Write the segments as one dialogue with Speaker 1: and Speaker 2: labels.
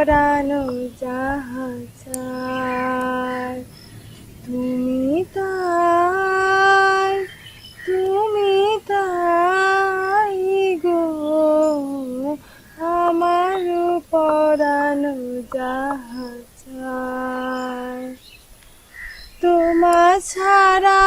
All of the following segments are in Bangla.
Speaker 1: পরানো যাহার তুমি তাই তুমি তাই গো। আমার পরানো যাহার তোমার ছাড়া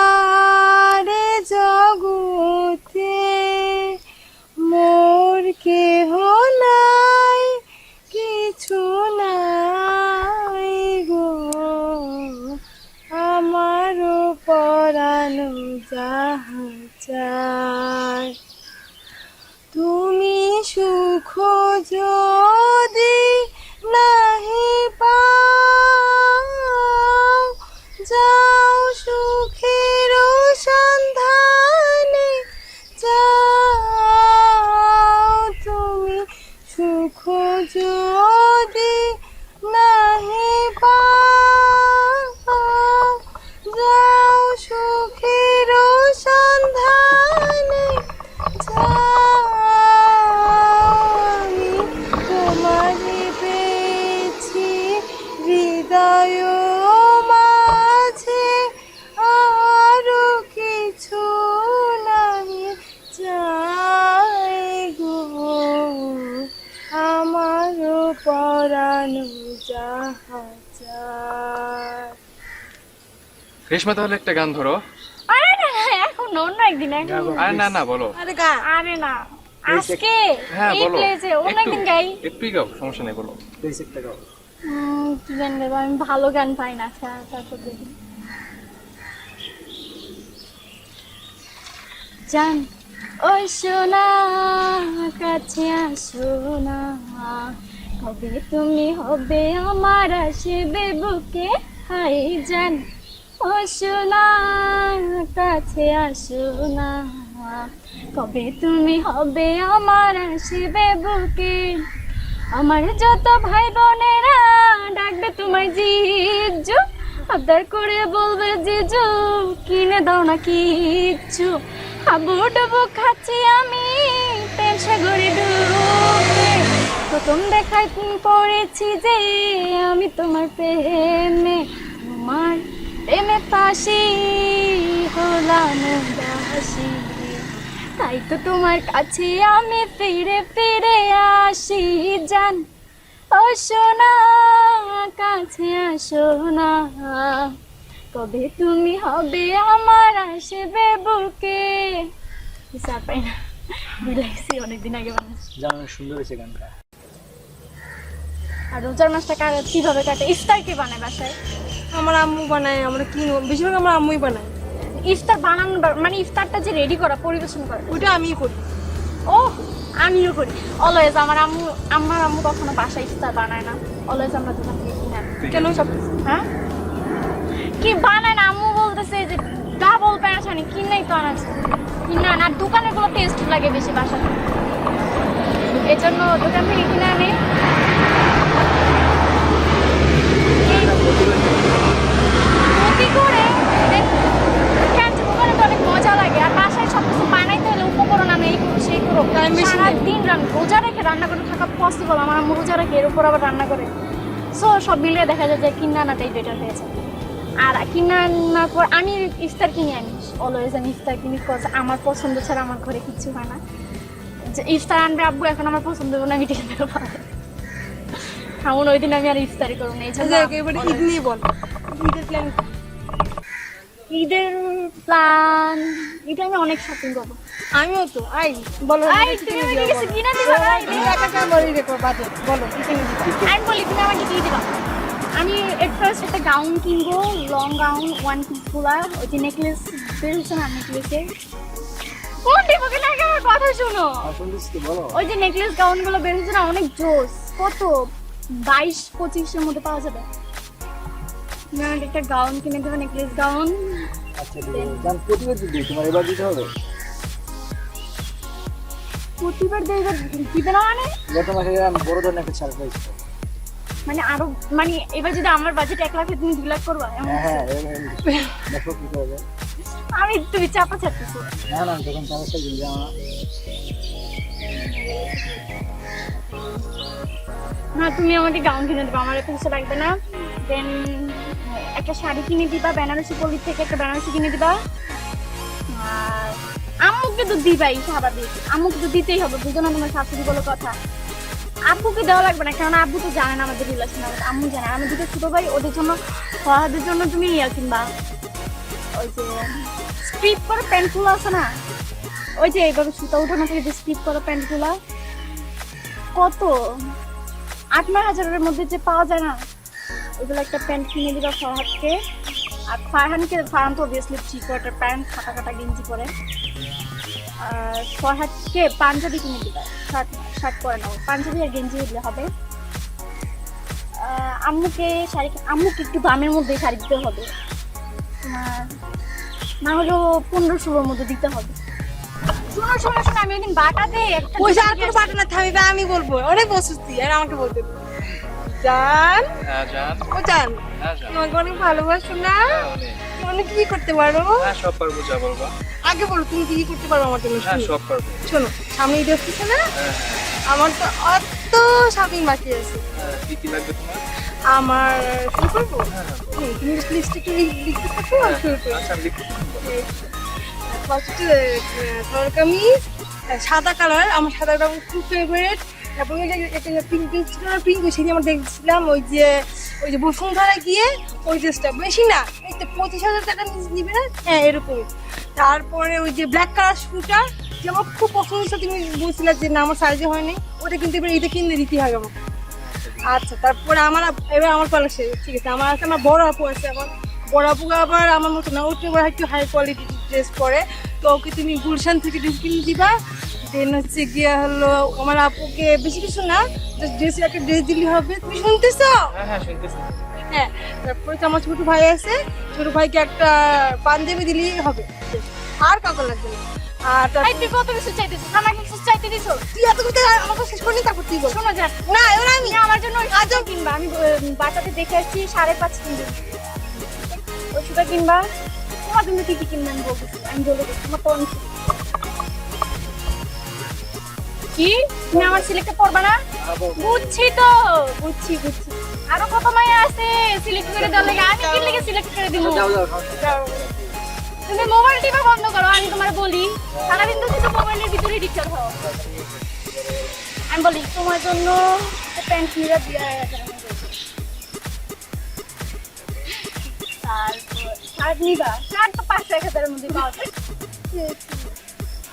Speaker 2: রেশমা তাহলে একটা গান ধরো।
Speaker 3: আরে না না, এখন অন্য একদিন এখন
Speaker 2: আরে না না বলো।
Speaker 1: আরে গা।
Speaker 3: আরে না আজকে
Speaker 2: হ্যাঁ
Speaker 3: এই
Speaker 2: বলো।
Speaker 3: প্লেসে অন্য
Speaker 2: একটু
Speaker 3: একদিন গাই।
Speaker 2: একটুই গাও সমস্যা নেই বলো।
Speaker 3: উম, কি গান গাইবো? আমি ভালো গান পাই না আচ্ছা তারপর দেখি। জান ও সোনা কাছে আসো না। কবে তুমি হবে আমার আসবে বুকে? হাই জান। ও সোনা কাছে আসো না কবে তুমি হবে আমার আসবে বুকে? আমার যত ভাই বোনেরা ডাকবে তোমার জিজু। আবদার করে বলবে জিজু, কিনে দাও না কিচ্ছু। হাবু ডুবু খাচ্ছি আমি, প্রেম সাগরে ডুবে। প্রথম দেখায় পড়েছি যে আমি তোমার প্রেমে। তোমার প্রেমে হলাম তাই তো তোমার কাছে আমি ফিরে ফিরে আসি জান। ও সোনা কাছে আসো না। কবে তুমি হবে আমার আসবে বুকে? বিচার পাই না। বিলাইছি অনেকদিন আগে
Speaker 4: জানো সুন্দর হয়েছে গানটা।
Speaker 3: আর রোজার মাসটা কাটে কীভাবে কাটে? ইফতার কি বানায় বাসায়?
Speaker 1: আমার আম্মু বানায় আমরা কি বেশিরভাগ আমার আম্মুই বানায়।
Speaker 3: ইফতার বানানো মানে ইফতারটা যে রেডি করা পরিবেশন করা।
Speaker 1: ওইটা আমিই করি।
Speaker 3: ও আমিও করি। অলওয়েজ আমার আম্মু আমার আম্মু কখনো বাসায় ইফতার বানায় না। অলওয়েজ আমরা দোকান থেকে কিনে
Speaker 1: কেন সব
Speaker 3: হ্যাঁ? কি বানায় না? আম্মু বলতেছে যে ডাবল প্যান্ট আনি কিনেই তো আনাচ্ছে কিনে আন আর দোকানেরগুলো টেস্ট লাগে বেশি বাসাতে এই জন্য দোকান থেকে কিনে আনে। করে? তো অনেক মজা লাগে আর বাসায় সব কিছু বানাইতে হলে উপকরণ আমি এই করো সেই করো
Speaker 1: Time বেশি লাগে।
Speaker 3: সারাদিন রান রোজা রেখে রান্না করে থাকা পসিবল আমার আম্মু রোজা রেখে এর উপর আবার রান্না করে। সো সব মিলিয়ে দেখা যায় যে বেটার হয়েছে আর পর আমি ইফতার কিনে আনি অলওয়েজ আমি ইফতার কিনি আমার পছন্দ ছাড়া আমার ঘরে কিছু হয় না। যে ইফতার আনবে আব্বু এখন আমার পছন্দ না আমি টিফিন দেবো। এমন ওই দিন আমি আর ইফতারি করব না এই জন্য
Speaker 1: এবারে ঈদ নিয়ে বল। ঈদের প্ল্যান
Speaker 3: ঈদের প্ল্যান ঈদে আমি অনেক শপিং করব।
Speaker 1: আমিও তো আই বলো
Speaker 3: আই তুমি
Speaker 1: কিনে
Speaker 3: কিছু কিনে দিবা?
Speaker 1: বলি দেখো বলো কি কিনে দিবা?
Speaker 3: আমি বলি তুমি আমাকে কি দিবা। আমি এট ফার্স্ট একটা গাউন কিনবো লং গাউন ওয়ান পিসগুলা ওই যে নেকলেস বেরোচ্ছে না নেকলেসে কোন দিবকে লাগে আমার কথা শুনো। ওই যে নেকলেস গাউনগুলো বেরোচ্ছে না অনেক জোস কত? বাইশ পঁচিশের মধ্যে পাওয়া যাবে। তুমি একটা গাউন কিনে দেবে নেকলেস গাউন।
Speaker 4: আচ্ছা প্রতিবার দিদি তোমার এবার দিতে হবে?
Speaker 3: প্রতিবার দেবে দিবে না মানে?
Speaker 4: এবার তোমাকে আমি বড় ধরনের একটা সারপ্রাইজ
Speaker 3: মানে আরও মানে এবার যদি আমার বাজেট এক লাখে তুমি দুই লাখ করবা
Speaker 4: হ্যাঁ? হ্যাঁ এবার দেখো কি করবে।
Speaker 3: আমি তুমি চাপা চাপতেছো
Speaker 4: না তখন না,
Speaker 3: তুমি আমাকে গাউন কিনে দিবা, আমার এত কিছু লাগবে না। দেন একটা শাড়ি কিনে দিবা, বেনারসি পল্লির থেকে একটা বেনারসি কিনে দিবা। আর আম্মুকে তো দিবাই স্বাভাবিক আম্মুকে তো দিতেই হবে, বুঝো না তোমার শাশুড়ি বলে কথা। আব্বুকে দেওয়া লাগবে না কারণ আব্বু তো জানে না আমাদের রিলেশন আম্মু জানে। আমার দুটো ছোট ভাই, ওদের জন্য ফহাদের জন্য তুমি ইয়া কিনবা। ওই যে স্ট্রিপ করা প্যান্টগুলো আছে না? ওই যে, এইভাবে সুতা উঠানো থেকে যে স্ট্রিপ করা প্যান্টগুলো কত? আট, নয় হাজারের মধ্যে যে পাওয়া যায় না ওগুলো একটা প্যান্ট কিনে দিবা ফরহাদকে আর ফারহানকে, ফারহান তো অবভিয়াসলি থ্রি কোয়ার্টার প্যান্ট কাটা কাটা গেঞ্জি পরে। আর ফরহাদকে পাঞ্জাবি কিনে দিবা শার্ট শার্ট পরে নাও পাঞ্জাবি আর গেঞ্জি দিলে হবে। আম্মুকে শাড়ি, আম্মুকে একটু দামের মধ্যে শাড়ি দিতে হবে। না হলেও পনেরো ষোলোর মধ্যে দিতে হবে। শোনো শোনো শোনো আমি একদিন বাটাতে একটা
Speaker 1: পয়সা আর কোনো পাঠানো থামিবে আমি বলব। অনেক বসুস্তি আর আমাকে বলতে। জান?
Speaker 2: হ্যাঁ জান।
Speaker 1: ও জান।
Speaker 2: হ্যাঁ
Speaker 1: তোমাকে অনেক ভালোবাসো না?
Speaker 2: হ্যাঁ, অনেক।
Speaker 1: তুমি কি করতে পারো?
Speaker 2: হ্যাঁ সব পারব যা বলবা।
Speaker 1: আগে বলো তুমি কি কি করতে পারো আমার জন্য?
Speaker 2: হ্যাঁ সব পারব।
Speaker 1: শোনো সামনে ঈদ আসতেছে না আমার তো অত শপিং বাকি আছে।
Speaker 2: কি কি লাগবে তোমার?
Speaker 1: আমার শুরু করব? তুমি লিস্ট একটু লিখতে থাকো আর শুরু করব
Speaker 2: আচ্ছা লিখতে।
Speaker 1: ফার্স্ট কামিজ আহ, সাদা কালার আমার সাদা কালার খুব ফেভারিট যে একটা পিঙ্ক ছিল না পিঙ্ক সেদিন আমরা দেখছিলাম ওই যে ওই যে বসুন্ধরা গিয়ে ওই ড্রেসটা বেশি না এই তো পঁচিশ হাজার টাকা নিবে না? হ্যাঁ এরকমই। তারপরে ওই যে ব্ল্যাক কালার শুটা যে আমার খুব পছন্দ ছিল তুমি বলছিলে যে না আমার সাইজে হয়নি ওটা কিন্তু এবার এটা কিনে দিতে হবে আমাকে। আচ্ছা তারপরে আমার এবার আমার পালা ঠিক আছে আমার আছে আমার বড় আপু আছে আমার আপু আবার আমার মতো না। ওটা আবার একটু হাই কোয়ালিটি ড্রেস পরে। তো ওকে তুমি গুলশান থেকে ড্রেস কিনে দিবা। দেন হচ্ছে গিয়ে হলো আমার আপুকে বেশি কিছু না ড্রেস একটা ড্রেস দিলে হবে। তুমি শুনতেছো?
Speaker 2: হ্যাঁ হ্যাঁ শুনতেছি।
Speaker 1: হ্যাঁ তারপরে তো আমার ছোট ভাই আছে। ছোট ভাইকে একটা পাঞ্জাবি দিলেই হবে। আর কাউকে লাগবে না। আর
Speaker 3: তুই কত কিছু চাইতেছিস? কিছু চাইতে দিছো
Speaker 1: তুই এত কথা আমাকে শেষ তারপর তুই বল।
Speaker 3: শোনো
Speaker 1: না এবার আমি
Speaker 3: আমার জন্য ওই সুতা কিনবা। আমি বাটাতে দেখে আসছি সাড়ে পাঁচ কিনবে। সুতা কিনবা। তোমার জন্য কি কি কিনবে আমি বলতেছি আমি বলে দিচ্ছি তোমার তো কি? তুমি আমার সিলেক্টে পড়বা না? বুঝছি তো বুঝছি বুঝছি। আরও কত মায়া আছে সিলেক্ট করে দেওয়ার লাগে? আমি কি লেগে সিলেক্ট করে দিব? তুমি মোবাইল টিপা বন্ধ করো আমি তোমার বলি। সারাদিন তো শুধু মোবাইলের ভিতরে ডিস্টার্ব হও। আমি বলি তোমার জন্য প্যান্ট নিয়ে দিয়ে তারপর শার্ট নিবা। শার্ট তো পাঁচশো এক হাজারের মধ্যে পাওয়া যায়।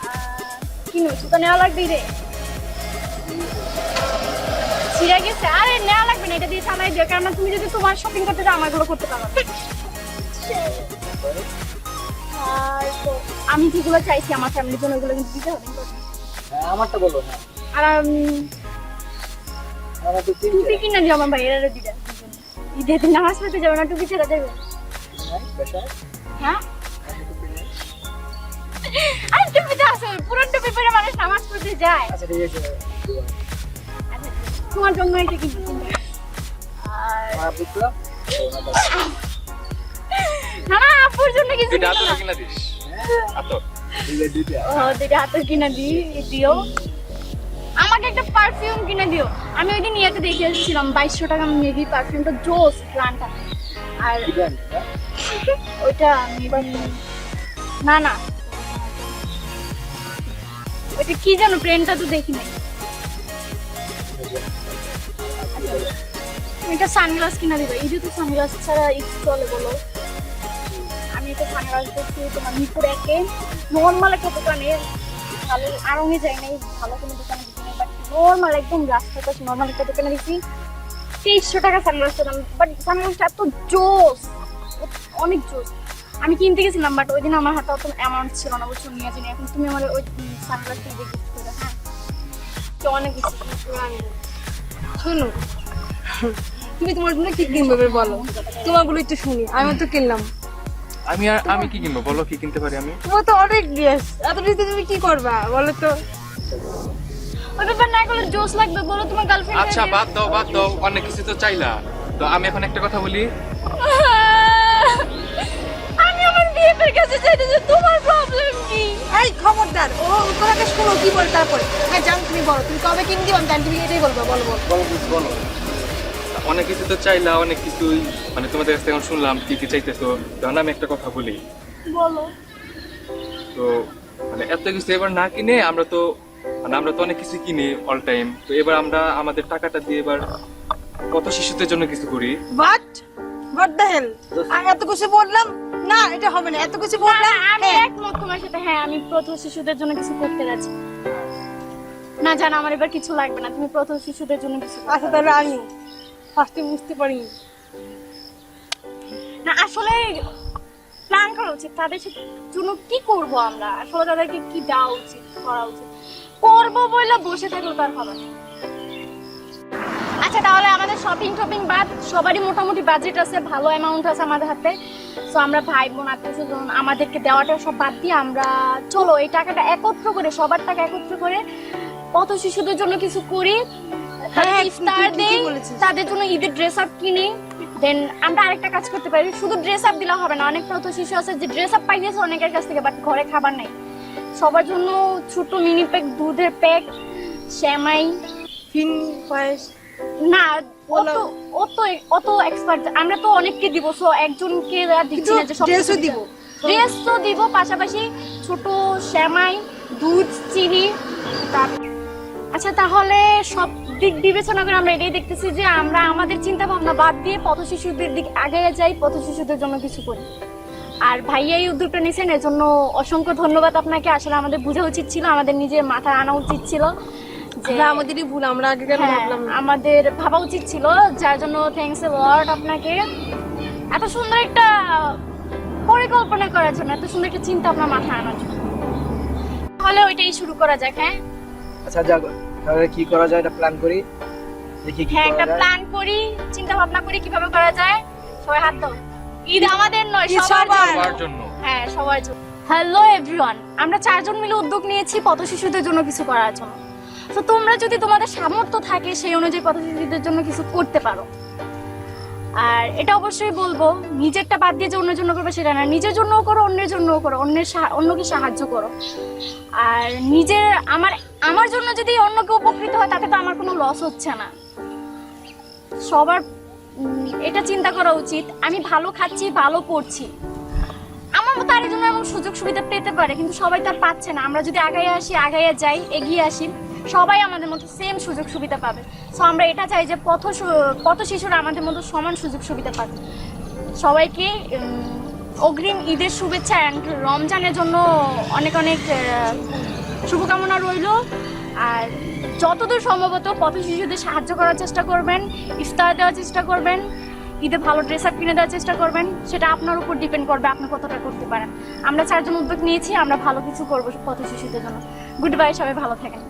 Speaker 3: আর কি নয় সুতা নেওয়া লাগবে রে? ছিঁড়ে গেছে। আরে নেওয়া লাগবে না এটা দিয়ে চালাই দিও। কেননা তুমি যদি তোমার শপিং করতে যাও আমারগুলো করতে পারো আর আমি যেগুলো চাইছি আমার ফ্যামিলির জন্য ওগুলো কিন্তু দিতে হবে।
Speaker 4: হ্যাঁ, আমারটা বলো না
Speaker 3: আর
Speaker 4: আমার তো
Speaker 3: টুপি কিনে দিও আমার ভাইয়েরা দিতে ঈদে দিন নামাজ পড়তে যাবে না টুপি ছেড়ে যাবে
Speaker 4: বাসায়
Speaker 3: মানুষ পড়তে যায় তোমার জন্য এটা
Speaker 4: না,
Speaker 3: না আমাকে একটা পারফিউম কিনে দিও আমি ওই দিন ইয়েতে দেখে এসেছিলাম বাইশশো টাকা মেবি পারফিউমটা জোস প্লান্টটা আর? ওইটা না না। ওইটা কি জানো ব্র্যান্ডটা তো দেখি নাই। একটা সানগ্লাস কিনে দিবে? এই তো সানগ্লাস ছাড়া চলে বলো? আমি সানগ্লাস দেখছি, তোমার মিরপুর একে। নর্মাল একটা দোকানে, ভালো আরঙে যাই নাই, ভালো কোনো দোকানে বাট নর্মাল, একদম রাস্তার পাশে নর্মাল একটা দোকানে তেইশশো টাকা সানগ্লাসের দাম বাট সানগ্লাসটা এত জোস। অনেক জোস আমি কিনতে গেছিলাম বাট ওই দিন আমার হাতে অত অ্যামাউন্ট ছিল না বুঝছ নিয়ে জানি এখন তুমি আমার ওই সানগ্লাসটা দিয়ে গিফট করে হ্যাঁ? তো অনেক gift
Speaker 1: শোনো তুমি তোমার জন্য কি কিনবে বলো? তোমারগুলো একটু শুনি আমি তো কিনলাম।
Speaker 2: আমি আর আমি কি কিনবো? বলো কি কিনতে পারি আমি?
Speaker 1: তোমার তো অনেক ড্রেস এত ড্রেস তুমি কি করবা বলো তো?
Speaker 3: ওই ব্যাপার না করলে জোস লাগবে বলো তোমার গার্লফ্রেন্ড
Speaker 2: আচ্ছা বাদ দাও বাদ দাও অনেক কিছু তো চাইলা। তো আমি এখন একটা কথা বলি
Speaker 3: আমি আমার কাছে যে তোমার প্রবলেম কি?
Speaker 1: এই খবরদার ও শোনো কি বলে তারপরে? হ্যাঁ জান তুমি বলো তুমি কবে কিন দিও আমি তুমি এটাই বলব বলো বলো।
Speaker 4: বলো
Speaker 2: অনেক কিছু তো চাইলা অনেক কিছুই। মানে তোমাদের কাছ থেকে এখন শুনলাম কি কি চাইতেছো? তখন আমি একটা কথা বলি।
Speaker 3: বলো।
Speaker 2: তো মানে এত কিছু এবার না কিনে আমরা তো মানে আমরা তো অনেক কিছু কিনি অল টাইম তো এবার আমরা আমাদের টাকাটা দিয়ে এবার কত শিশুদের জন্য কিছু করি?
Speaker 1: বাট হোয়াট দ্য হেল এত কিছু বললাম না এটা হবে না এত কিছু বললাম
Speaker 3: আমি
Speaker 1: হ্যাঁ।
Speaker 3: একমত তোমার সাথে হ্যাঁ আমি প্রথম শিশুদের জন্য কিছু করতে যাচ্ছি না জানো আমার এবার কিছু লাগবে না তুমি প্রথম শিশুদের জন্য কিছু।
Speaker 1: আচ্ছা তাহলে আমি ফার্স্টে বুঝতে পারিনি
Speaker 3: না আসলে প্ল্যান করা উচিত তাদের জন্য কি করব আমরা আসলে তাদেরকে কি দেওয়া উচিত করা উচিত করব বলে বসে থাকলে তার হবে না। শপিং টপিং বাদ সবারই মোটামুটি বাজেট আছে ভালো অ্যামাউন্ট আছে আমাদের হাতে। তো আমরা ভাই বোন আত্মীয় স্বজন আমাদেরকে দেওয়াটা সব বাদ দিয়ে আমরা চলো এই টাকাটা একত্র করে সবার টাকা একত্র করে কত শিশুদের জন্য কিছু করি
Speaker 1: হ্যাঁ,
Speaker 3: তাদের
Speaker 1: বলেছিস।
Speaker 3: তাদের জন্য ঈদের ড্রেস আপ কিনি দেন আমরা আরেকটা কাজ করতে পারি শুধু ড্রেস আপ দিলে হবে না অনেক প্রত শিশু আছে যে ড্রেস আপ পাইয়েছে অনেকের কাছ থেকে বাট ঘরে খাবার নেই। সবার জন্য ছোট মিনি প্যাক দুধের প্যাক শ্যামাই
Speaker 1: ফিন পায়েস।
Speaker 3: না অত এক্সপার্ট আমরা তো অনেককে দিব সো একজনকে দিচ্ছি না যে সব
Speaker 1: ড্রেসও দিব।
Speaker 3: ড্রেসও দিব পাশাপাশি ছোট শ্যামাই দুধ চিনি তার- আচ্ছা তাহলে সব দিক বিবেচনা করে আমরা এটাই দেখতেছি যে আমরা আমাদের চিন্তা ভাবনা বাদ দিয়ে পথ শিশুদের দিকে আগে যাই পথ শিশুদের জন্য কিছু করি। আর ভাইয়া এই উদ্যোগটা নিয়েছেন এর জন্য অসংখ্য ধন্যবাদ আপনাকে। আসলে আমাদের বোঝা উচিত ছিল আমাদের নিজের মাথায় আনা উচিত ছিল। যে
Speaker 1: আমাদেরই ভুল আমরা আগে কেন
Speaker 3: হ্যাঁ,
Speaker 1: ভাবলাম না?
Speaker 3: আমাদের ভাবা উচিত ছিল যার জন্য থ্যাংকস এ লট আপনাকে। এত সুন্দর একটা পরিকল্পনা করার জন্য এত সুন্দর একটা চিন্তা আপনার মাথায় আনার জন্য। তাহলে ওইটাই শুরু করা যাক হ্যাঁ?
Speaker 4: আচ্ছা যাক তাহলে কি করা যায় এটা প্ল্যান করি? দেখি কি
Speaker 3: হ্যাঁ একটা প্ল্যান করি চিন্তা ভাবনা করি কীভাবে করা যায়। সবাই হাত দাও। ঈদ আমাদের নয় সবার জন্য। হ্যাঁ সবার জন্য। হ্যালো এভরিওয়ান আমরা চারজন মিলে উদ্যোগ নিয়েছি পথ শিশুদের জন্য কিছু করার জন্য। তো তোমরা যদি তোমাদের সামর্থ্য থাকে সেই অনুযায়ী পথ শিশুদের জন্য কিছু করতে পারো। আর এটা অবশ্যই বলব, নিজেরটা বাদ দিয়ে যে অন্যের জন্য করবে সেটা না। নিজের জন্যও করো, অন্যের জন্যও করো, অন্যের অন্যকে সাহায্য করো। আর নিজের, আমার আমার জন্য যদি অন্যকে উপকৃত হয়, তাতে তো আমার কোনো লস হচ্ছে না। সবার এটা চিন্তা করা উচিত। আমি ভালো খাচ্ছি, ভালো পড়ছি। আমার মতো আরেকজন এমন সুযোগ সুবিধা পেতে পারে, কিন্তু সবাই তার পাচ্ছে না। আমরা যদি আগাইয়ে আসি, আগাইয়ে যাই, এগিয়ে আসি সবাই আমাদের মতো সেম সুযোগ সুবিধা পাবে। সো আমরা এটা চাই যে পথ পথ শিশুরা আমাদের মতো সমান সুযোগ সুবিধা পাবে সবাইকে অগ্রিম ঈদের শুভেচ্ছা অ্যান্ড রমজানের জন্য অনেক অনেক শুভকামনা রইল। আর যতদূর সম্ভবত পথ শিশুদের সাহায্য করার চেষ্টা করবেন, ইফতার দেওয়ার চেষ্টা করবেন, ঈদে ভালো ড্রেস আপ কিনে দেওয়ার চেষ্টা করবেন, সেটা আপনার উপর ডিপেন্ড করবে আপনি কতটা করতে পারেন। আমরা চারজন উদ্যোগ নিয়েছি, আমরা ভালো কিছু করব পথ শিশুদের জন্য। গুড বাই সবাই ভালো থাকেন।